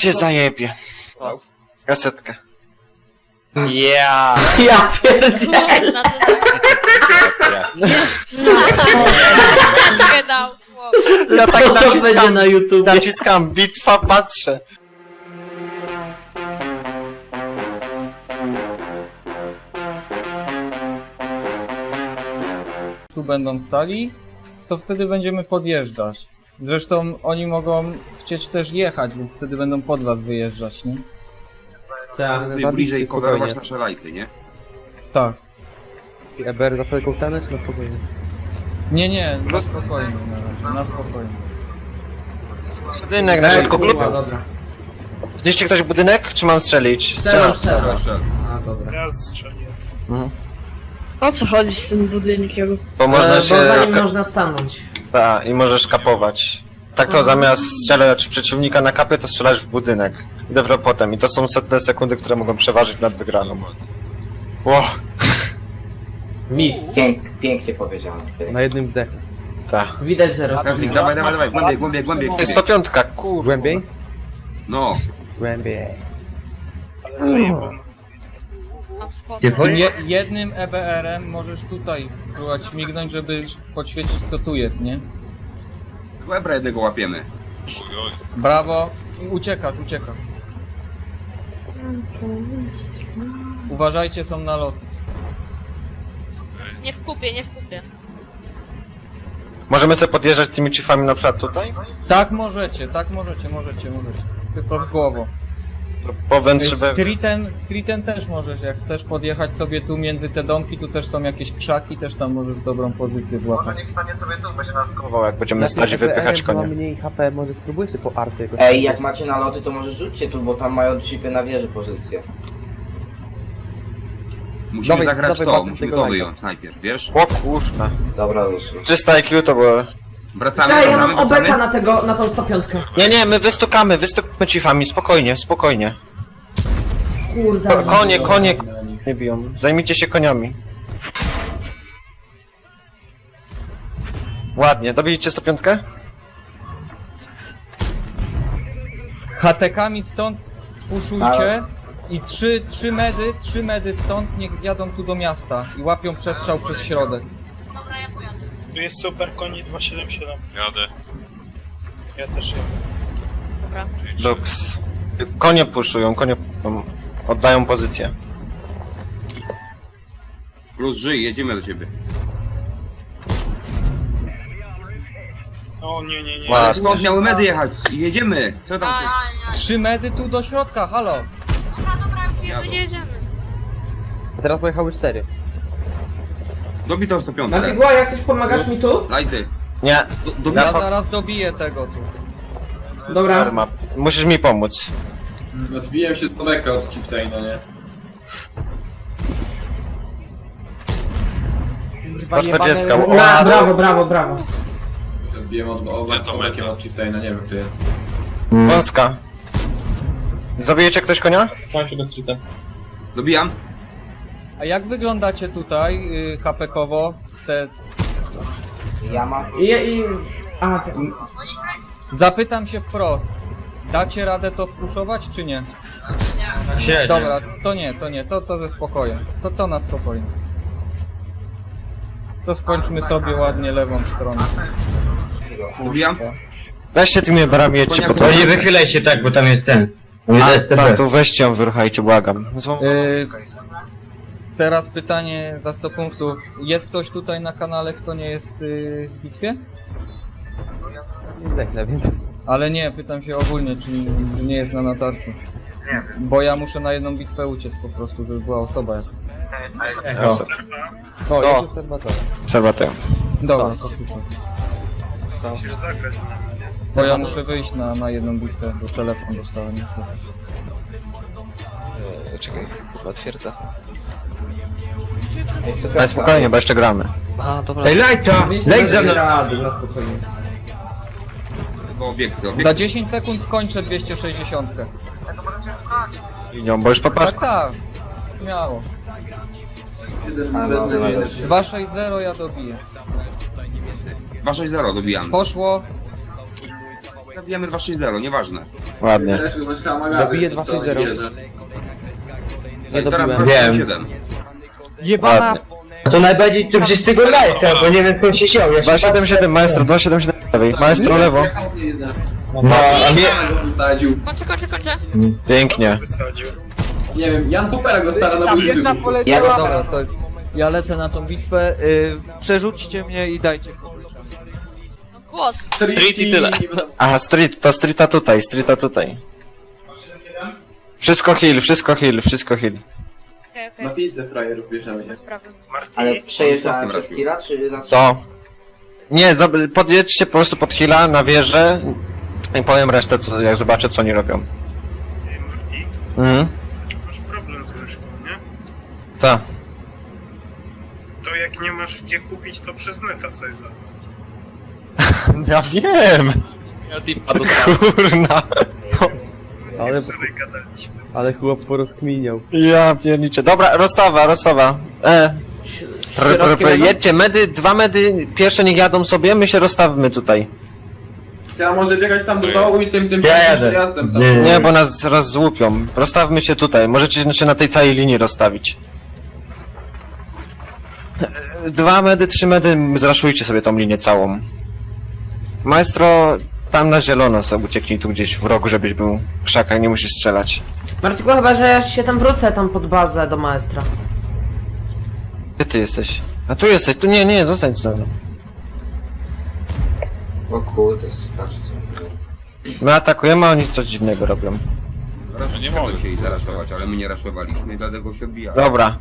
cię zajebie. Kasetkę. Ja. Ja pierdzielę. Kurna, to tak. Dał. chłop. Ja tak To będzie naciskam, na YouTube. naciskam bitwa, patrzę. tu będą stali, to wtedy będziemy podjeżdżać. Zresztą oni mogą chcieć też jechać, więc wtedy będą pod was wyjeżdżać, nie? Tak. Ty bliżej coverować nasze lajty, nie? Tak. EBR za wszelką cenę, czy na spokojnie? Nie, nie, na spokojnie na razie, na spokojnie. Budynek na środku klubu. dobra. Zniszczy ktoś budynek, czy mam strzelić? Strzelam, strzelam. Proszę. A, dobra. Ja strzeliłem. O co chodzi z tym budynkiem? Bo E, można bo się... za nim można stanąć. Ta, i możesz kapować. Tak to zamiast strzelać w przeciwnika na kapie, to strzelasz w budynek. I dopiero potem. I to są setne sekundy, które mogą przeważyć nad wygraną. Ło, Mistrz. Pięk, pięknie powiedziałem. Na jednym wdechu. ta. Widać, że roz... Kawlik, dawaj, dawaj, dawaj, głębiej, głębiej, głębiej, To jest głębiej. 105, kurwa. Głębiej? No, Głębiej. Ale. Mam spot. Je, jednym EBR-em możesz tutaj spróbować mignąć, żeby podświecić co tu jest, nie? łebra jednego łapiemy. Brawo. I uciekasz, uciekasz. Uważajcie, są naloty. Nie w kupie, nie w kupie. Możemy sobie podjeżdżać tymi chiefami na przykład tutaj? Tak możecie, tak możecie, możecie, możecie. Tylko z głową. Po wędrzywe... Streetem, streetem też możesz, jak chcesz podjechać sobie tu między te domki, tu też są jakieś krzaki, też tam możesz dobrą pozycję złapać. niech stanie sobie tu, będzie nas kował, jak będziemy stać i wypychać Ma konie. mniej HP, może spróbujcie po arty jakoś. Ej, jak macie naloty, to może rzućcie tu, bo tam mają chipy na wieży pozycję. Musimy Dawaj, zagrać dawaj, to, patrz musimy tego to lajka. wyjąć najpierw, wiesz? O kurwa. Dobra, Lusu. 300 IQ to było... Wracamy, Cześć, ja wracamy, mam obeka wracamy. na tego, na tą 105. Nie, nie, my wystukamy, wystukamy chiefami, spokojnie, spokojnie. Kurde. Ko konie, konie nie biją. Zajmijcie się koniami. Ładnie, dobiliście 105? HTK-mi stąd puszujcie i trzy, trzy medy, trzy medy stąd niech jadą tu do miasta i łapią przestrzał przez środek. Tu jest super koni 277. Jadę. Ja też jadę. Dobra. Lux. Konie puszują, konie um, oddają pozycję. Plus żyj, jedziemy do ciebie. O nie, nie, nie. Ładnie. Stąd miały medy jechać jedziemy. Co tam? A, ty? a, Trzy medy tu do środka, halo! Dobra, dobra, jedziemy. A teraz pojechały cztery. Dobij tą 105. Na figła, jak coś pomagasz mi tu? Lajty. Nie, Do, dobij Ja zaraz dobiję tego tu. Dobra. arma. Musisz mi pomóc. Odbiłem się z daleka od Chieftaina, nie? 140. Na, Ła, brawo, brawo, brawo. Odbiłem od, od, od, obekiem od Chieftaina, nie wiem kto jest. Wąska. Zabijecie ktoś konia? Skończę go streetem. Dobijam. A jak wyglądacie tutaj, y, hapekowo? Te... Ja mam... I, i... A, tak. Zapytam się wprost. Dacie radę to spuszować, czy nie? Dobra, to nie, to nie, to, to ze spokojem. To to na spokojnie. To skończmy sobie ładnie lewą stroną. Dobijam. Weźcie tymi barami, jedźcie po to. To nie wychylaj się tak, bo tam jest ten. A, tam, tu weźcie ją, wyruchajcie, błagam. Złą- Y, teraz pytanie za 100 punktów. Jest ktoś tutaj na kanale, kto nie jest y, w bitwie? Nie zdechnę, więc... Ale nie, pytam się ogólnie, czy nie jest na natarciu. Bo ja muszę na jedną bitwę uciec po prostu, żeby była osoba jakaś. O, O, O. jest obserwator. Obserwator. Dobra, to super. Musisz zagrać z nami. Bo ja muszę wyjść na, na jedną bitwę, bo telefon dostałem niestety. Czekaj, potwierdza. Ej, super, Ale spokojnie, bo jeszcze gramy. A, dobra. Ej, lajta! Lej za mną! Rady, na spokojnie. Tylko obiekty, Za obiekty. 10 sekund skończę 260. Linią, bo już popatrz. Tak, tak. Dobra. 260 ja dobiję. 260 dobijam. Poszło. Zabijamy 260, nieważne. Ładnie. Dobiję to co 2-0. mi bierze. Nie i teraz dobiłem. Wiem. 7. Jebana! A to najbardziej to przez tego lajka, bo nie wiem skąd się wziął. Ja się 277 maestro, 277 lewej. Maestro lewo. No, a mnie... wysadził. Kończę, kończę, kończę. Pięknie. Nie wiem, Jan Popera go stara na burzy. Ja go Dobra, to ja lecę na tą bitwę. Y, przerzućcie mnie i dajcie. Głos. Street i tyle. Aha, street, to streeta tutaj, streeta tutaj. Wszystko heal, wszystko heal, wszystko heal. Okej, okej. Na pizdę frajerów bierzemy się. Sprawy. Ale Marty, przejeżdżałem Ostatnim przez razie. Kira, czy za Co? Nie, zob- podjedźcie po prostu pod heala na wieżę i powiem resztę, co, jak zobaczę, co oni robią. Ej, Marty, Mhm. masz problem z myszką, nie? Tak. To jak nie masz gdzie kupić, to przez neta sobie zamów. Ja wiem! Kurna! Ale- Ale... wczoraj gadaliśmy. Ale chłop porozkminiał. Ja pierniczę. Dobra, rozstawa, rozstawa. E. Pr, pr, pr, jedźcie, medy, dwa medy, pierwsze niech jadą sobie, my się rozstawmy tutaj. Ja może biegać tam do dołu i tym, tym, Ja tym jadę. przejazdem tam. Nie, bo nas zaraz złupią. Rozstawmy się tutaj, możecie się na tej całej linii rozstawić. E, Dwa medy, trzy medy, zraszujcie sobie tą linię całą. Maestro, tam na zielono sobie ucieknij tu gdzieś w rogu, żebyś był w krzakach, nie musisz strzelać. Martiku, chyba, że ja się tam wrócę tam pod bazę do maestra. Gdzie ty jesteś? A tu jesteś, tu nie, nie, zostań ze mną. O kurde, starczy. My atakujemy, a oni coś dziwnego robią. Raz nie mogę się i zaraszować, ale my nie raszowaliśmy i dlatego się odbija. Dobra.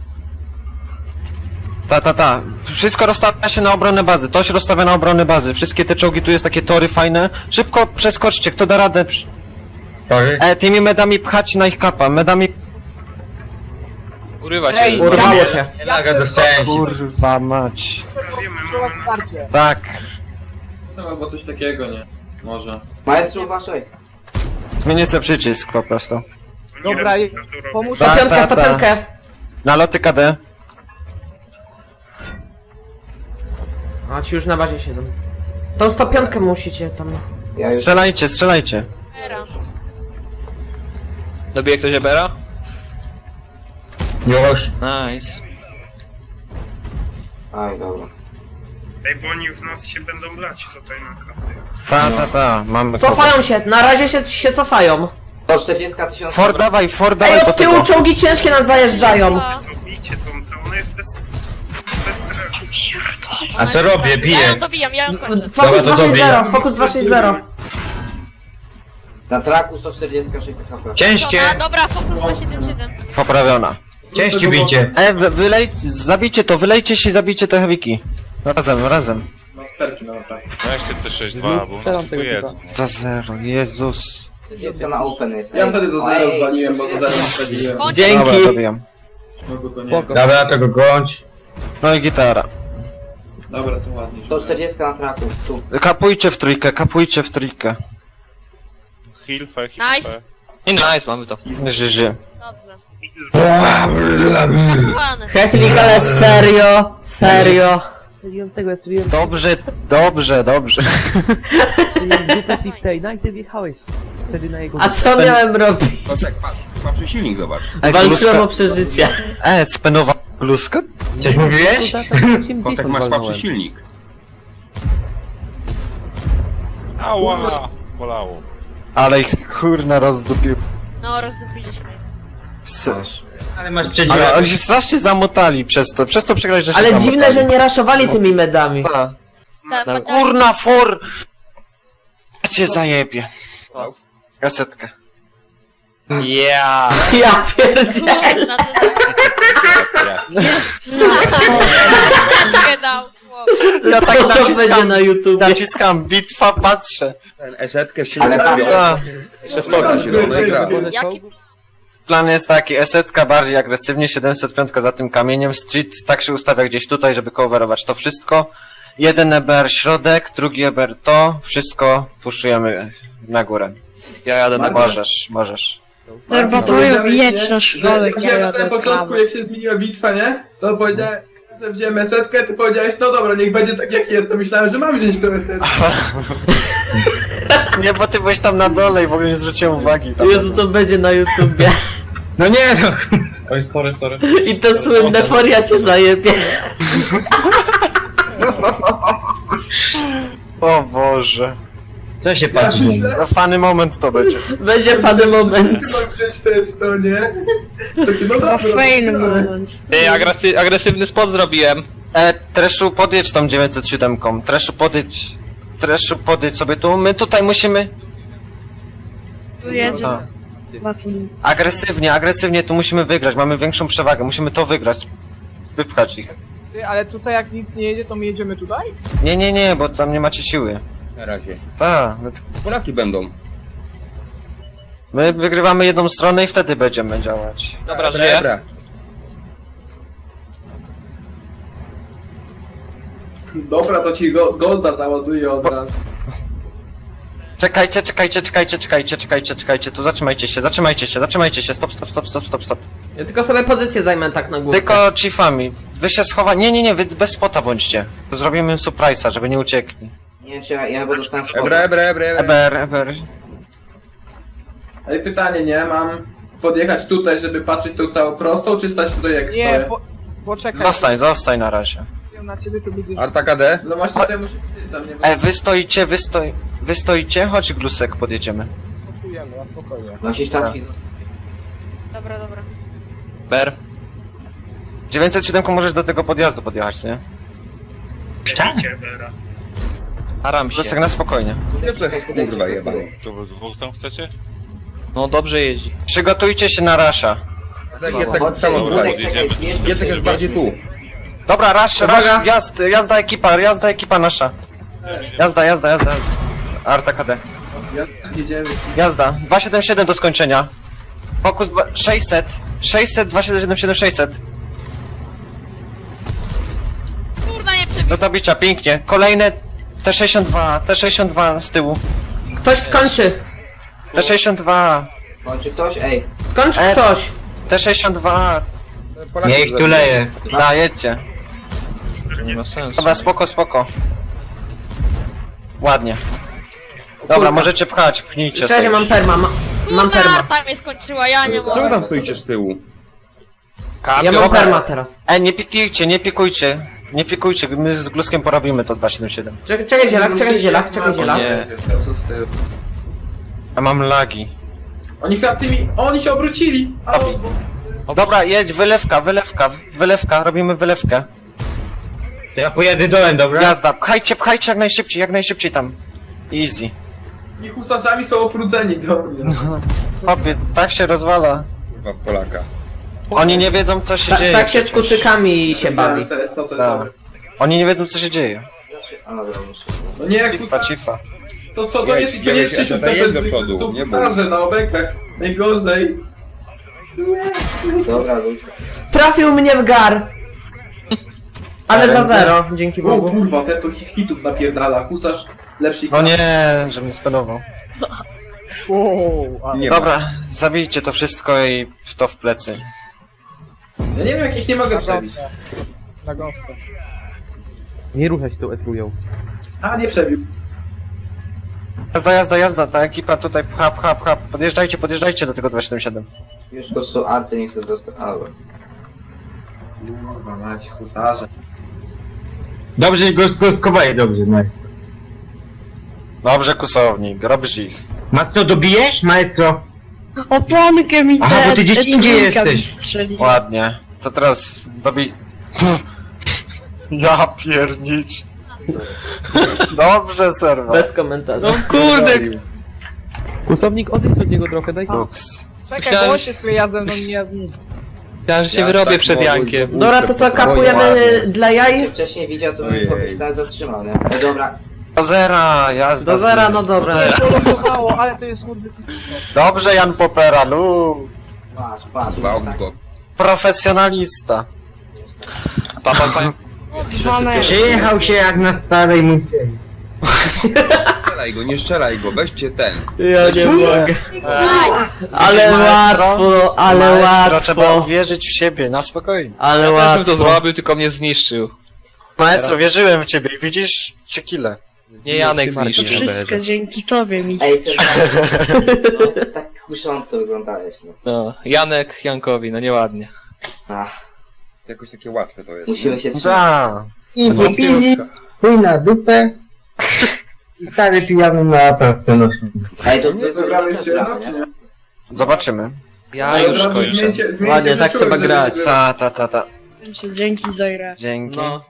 Ta, ta, ta. Wszystko rozstawia się na obronę bazy. To się rozstawia na obronę bazy. Wszystkie te czołgi, tu jest takie tory fajne. Szybko przeskoczcie, kto da radę. Przy- Sorry. E, tymi medami pchać na ich kapa. Medami... Urywa Ej, urwało się. Laga dostałem się. Kurwa mać. Tak. No, albo coś takiego, nie? Może. Maestro, uważaj. Zmienię sobie przycisk po prostu. Dobra, i- pomóż- Ta, ta, ta. stopiątkę. Naloty KD. A ci już na bazie siedzą. Tą stopiątkę musicie tam. Ja już... Strzelajcie, strzelajcie. Era. Dobije ktoś Ebera? Już. Nice. Aj, dobra. Ej, bo oni w nas się będą blać tutaj na kapie. Ta, ta, ta. Mamy Cofają się, na razie się, się cofają. 140 tysięcy. For dawaj, for Ej, dawaj do od tyłu tego. czołgi ciężkie nas zajeżdżają. To bijcie tą, to ona jest bez... bez strachu. A co robię? Biję. Ja ją dobijam, ja ją kończę. Fokus Dobra, to 260, fokus 260. Na traku 146 HP. Ciężkie. Dobra, dobra, fokus 277. Poprawiona. Ciężkie bicie. E, wy- wylej... Zabijcie to, wylejcie się i zabijcie te heaviki. Razem, razem. No, sterki na tak. Strzelam tego typa. Za zero, Jezus. 40 na open jest. Ja wtedy do zera ej, zwaliłem, bo do zera wsadziłem. Dzięki. Dobra, dobijam. No bo to nie. Dobra, tego gończ. No i gitara. Dobra, to ładnie. 140 na traku. Tu. Kapujcie w trójkę, kapujcie w trójkę. Nice. I nice, mamy to. Żyży. Dobrze. Hechlik, ale serio, serio. Tego, ja strzeliłem Dobrze, dobrze, dobrze. dupę Chieftaina i ty wjechałeś. Wtedy na jego... A co miałem robić? Kotek, patrz, patrz silnik, zobacz. Walczyłem o przeżycie. E, spenowa gluska? Coś mówiłeś? Kotek masz słabszy silnik. Ale ich kurna rozdupił. No, rozdupiliśmy. S- Ale masz ale przedział. oni się strasznie zamotali przez to, przez to przegrać, że się Ale zamotali. dziwne, że nie raszowali tymi medami. Ta. Tak, tak. Kurna for! Ja cię zajebie. Kasetkę. Yeah! Ja pierdzielę. To tak. Nie dał. chłop. Ja tak To będzie naciskam, na YouTube. naciskam bitwa, patrzę. Ten esetkę silnik Ale. A, się robi, gra. Jaki plan jest taki, esetka bardziej agresywnie, 705 za tym kamieniem, street tak się ustawia gdzieś tutaj, żeby coverować to wszystko. Jeden EBR środek, drugi EBR to, wszystko puszujemy na górę. Ja jadę na górę. Możesz, możesz. Darbatuję, jedź na szkołę, że, że na samym początku, jak się zmieniła bitwa, nie? To powiedziałem, że wziąłem esetkę, ty powiedziałeś, no dobra, niech będzie tak jak jest, to myślałem, że mam wziąć tę esetkę. Nie, bo ty byłeś tam na dole i w ogóle nie zwróciłem uwagi. Tam. Jezu, to będzie na YouTubie. No nie no. Oj, sorry, sorry. I to słynne foria cię zajebie. O Boże. Co się Ja patrzy? myślę, No, fany moment to będzie. Będzie fany moment. często, nie? Takie, no dobra. Ej, agresy agresywny spot zrobiłem. E, Treszu, podjedź tą 907. Treszu, podjedź. Treszu, podjedź sobie tu. My tutaj musimy... Tu jedzie. A. Agresywnie, agresywnie tu musimy wygrać. Mamy większą przewagę. Musimy to wygrać. Wypchać ich. Ale tutaj jak nic nie jedzie, to my jedziemy tutaj? Nie, nie, nie, bo tam nie macie siły. Na razie. Tak. Polaki będą. My wygrywamy jedną stronę i wtedy będziemy działać. Dobra, Dobra, dobra. Dobra, to ci go, Golda załaduje od razu. Czekajcie, czekajcie, czekajcie, czekajcie, czekajcie, czekajcie. Tu zatrzymajcie się, zatrzymajcie się, zatrzymajcie się. Stop, stop, stop, stop, stop, stop. Ja tylko sobie pozycję zajmę tak na górę. Tylko chiefami. Wy się schowa... Nie, nie, nie, wy bez spota bądźcie. Zrobimy im surprise'a, żeby nie uciekli. Nie, czy ja, Ebra, sporo. ebra, ebra, ebra. Eber, eber. Ale pytanie, nie? Mam podjechać tutaj, żeby patrzeć tą całą prostą, czy stać tutaj jak stoję? poczekaj, Zostań, zostań na razie. na ciebie to będzie... Arta KD. No właśnie temu się pytam, nie? E, wy stoicie, wy stoi... Wy stoicie? Chodź glusek, podjedziemy. na spokojnie. Nosisz tafki. Dobra, dobra. Ber. 907 możesz do tego podjazdu podjechać, nie? Widzicie, Bera. Staram Glusek na spokojnie. Nie przez kurwa jebany. To wy dwóch tam chcecie? No dobrze jeździ. Przygotujcie się na rasza. Jacek samo tutaj. Jacek już bardziej tu. Dobra, rasz, rasz, jazd, jazda ekipa, jazda ekipa nasza. Jazda, jazda, jazda. Arta KD. Jedziemy. Jazda. 277 do skończenia. Fokus dwa- 600. 600, 277, 600. Kurna, nie przebił. Do dobicia, pięknie. Kolejne T62, T62 z tyłu. Ktoś skończy. T62, Kończy ktoś? Ej, Skończ E, ktoś. T62. Polaków Niech tu zabiję. leje. Da, jedźcie. Nie ma sensu. Dobra, spoko, spoko. Ładnie. Dobra, Kurwa. możecie pchać, pchnijcie Cześć, ja mam perma, ma, mam Kurna, perma. ta mnie skończyła, ja nie mogę. tam stoicie z tyłu? Ja mam Dobra. perma teraz. E, nie pikujcie, nie pikujcie. Nie pikujcie, my z Gluskiem porobimy to 277. Czekaj, czekaj zielak, czekaj zielak, czekaj zielak. Nie. Co z tyłu? A mam lagi. Oni chyba tymi... Oni się obrócili! A, bo... Dobra, jedź, wylewka, wylewka, wylewka, robimy wylewkę. To ja pojadę dołem, dobra? Jazda, pchajcie, pchajcie jak najszybciej, jak najszybciej tam. Easy. I husarzami są oprudzeni do mnie. Chłopie, tak się rozwala. Kurwa Polaka. Oni nie wiedzą co się Ta, dzieje. tak się z kucykami się bawi. To jest to, to jest Tak. dobre. Oni nie wiedzą co się dzieje. a dobra, muszę. No nie, Cifa, husarze... cifa. To co, to jest, to nie jest Krzysiu, to jedź jest do zwykły- przodu, to nie bój. na obekach. Najgorzej. Dobra, ludzie. Trafił mnie w gar. Ale za zero, dzięki O Bogu. kurwa, ten to hit hitów napierdala. Husarz lepszy No nie, że mnie spelował. Nie ma. Dobra, zabijcie to wszystko i w to w plecy. Ja nie wiem jak ich nie mogę przebić. Na gąsce. Nie ruszać tą etrują. A, nie przebił. Jazda, jazda, jazda, ta ekipa tutaj pcha, pcha, pcha. Podjeżdżajcie, podjeżdżajcie do tego 277. Już to są arty, nie chcę dostać. Dobra. Kurwa mać, husarze. Dobrze, go, skowaj, dobrze, nice. Dobrze, kusownik, robisz ich. Maestro, dobijesz? Maestro? Opłonkę mi Aha, bo ty gdzieś indziej jesteś. Ładnie. To teraz dobij... Ja piernicz. Dobrze, serwa. Bez komentarza. No kurde! Kusownik, odejdź od niego trochę, daj Lux. Czekaj, bo się skleja ze mną, nie ja z że się Ja wyrobię tak przed mogę Jankiem. Dobra, to co, kapujemy dla jaj? wcześniej widział, to bym Ojej. nie? Ale dobra. Do zera, jazda. Do z zera, nim. no dobra. Ale to jest Dobrze, Jan Popera, luz. Patrz, patrz. Profesjonalista. Papa, papa. Żonę. Przyjechał się jak na starej mucie. Strzelaj go, nie strzelaj go, weźcie ten. Ja nie mogę. Ale Maestro? łatwo, ale Maestro, trzeba łatwo. uwierzyć w siebie, na spokojnie. Ale Ja bym to łatwo. zrobił, tylko mnie zniszczył. Maestro, wierzyłem w ciebie i widzisz? Ciekile. Nie Janek To wszystko dzięki tobie, mi. Ej, no, tak kusząco wyglądałeś, no. No, Janek Jankowi, no nieładnie. Ach, To jakoś takie łatwe to jest. musimy się trzymać. Da. Easy peasy, chuj na dupę. I stary pijany na prawce nośnym. Ej, to Nie wy zagramy jeszcze czy nie? Zobaczymy. Ja Ale już od razu kończę. zmieńcie- zmieńcie Ładnie, tak trzeba żeby grać. Ta, ta, ta, ta. Dzięki za grę. Dzięki. No,